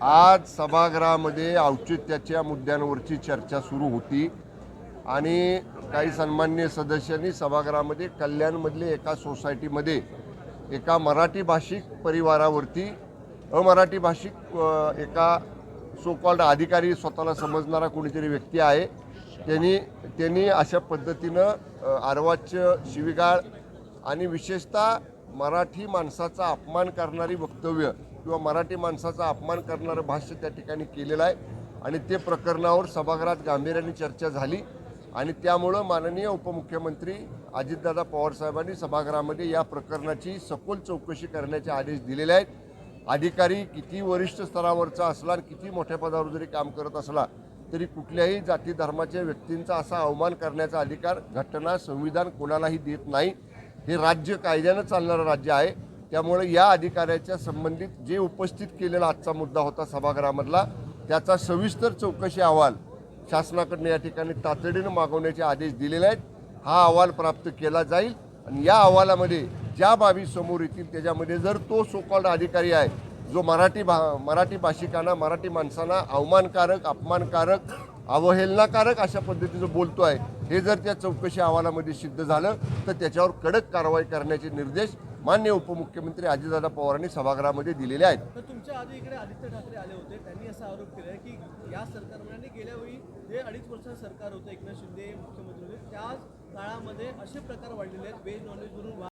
आज सभागृहामध्ये औचित्याच्या मुद्द्यांवरची चर्चा सुरू होती आणि काही सन्मान्य सदस्यांनी सभागृहामध्ये कल्याणमधले एका सोसायटीमध्ये एका मराठी भाषिक परिवारावरती अमराठी भाषिक एका सो कॉल्ड अधिकारी स्वतःला समजणारा कोणीतरी व्यक्ती आहे. त्यांनी त्यांनी अशा पद्धतीनं अ, अर्वाच्य शिवीगाळ आणि विशेषतः मराठी माणसाचा अपमान करणारी वक्तव्य किंवा मराठी माणसाचा अपमान करणारं भाष्य त्या ठिकाणी केलेलं आहे. आणि ते प्रकरणावर सभागृहात गांभीर्याने चर्चा झाली आणि त्यामुळं माननीय उपमुख्यमंत्री अजितदादा पवारसाहेबांनी सभागृहामध्ये या प्रकरणाची सखोल चौकशी करण्याचे आदेश दिलेले आहेत. अधिकारी किती वरिष्ठ स्तरावरचा असला आणि किती मोठ्या पदावर जरी काम करत असला तरी कुठल्याही जाती धर्माच्या व्यक्तींचा असा अवमान करण्याचा अधिकार घटना संविधान कोणालाही देत नाही. हे राज्य कायद्यानं चालणारं राज्य आहे. त्यामुळे या अधिकाऱ्याच्या संबंधित जे उपस्थित केलेला आजचा मुद्दा होता सभागृहामधला त्याचा सविस्तर चौकशी अहवाल शासनाकडनं या ठिकाणी तातडीनं मागवण्याचे आदेश दिलेले आहेत. हा अहवाल प्राप्त केला जाईल आणि या अहवालामध्ये ज्या बाबी समोर येतील त्याच्यामध्ये जर तो सोकॉल्ड अधिकारी आहे जो मराठी भा मराठी भाषिकांना मराठी माणसांना अवमानकारक अपमानकारक अवहेलनाकारक अशा पद्धतीचं बोलतो आहे. हे जर त्या चौकशी अहवालामध्ये सिद्ध झालं तर त्याच्यावर कडक कारवाई करण्याचे निर्देश मान्य उपमुख्यमंत्री अजितदादा पवारांनी सभागृहामध्ये दिलेले आहेत. तर तुमच्या आधी इकडे आदित्य ठाकरे आले होते. त्यांनी असा आरोप केला की या सरकारमध्ये गेल्या वेळी जे अडीच वर्षाचं सरकार होतं एकनाथ शिंदे मुख्यमंत्री होते त्याच काळामध्ये असे प्रकार वाढलेले आहेत. व्हेज नॉनव्हेज म्हणून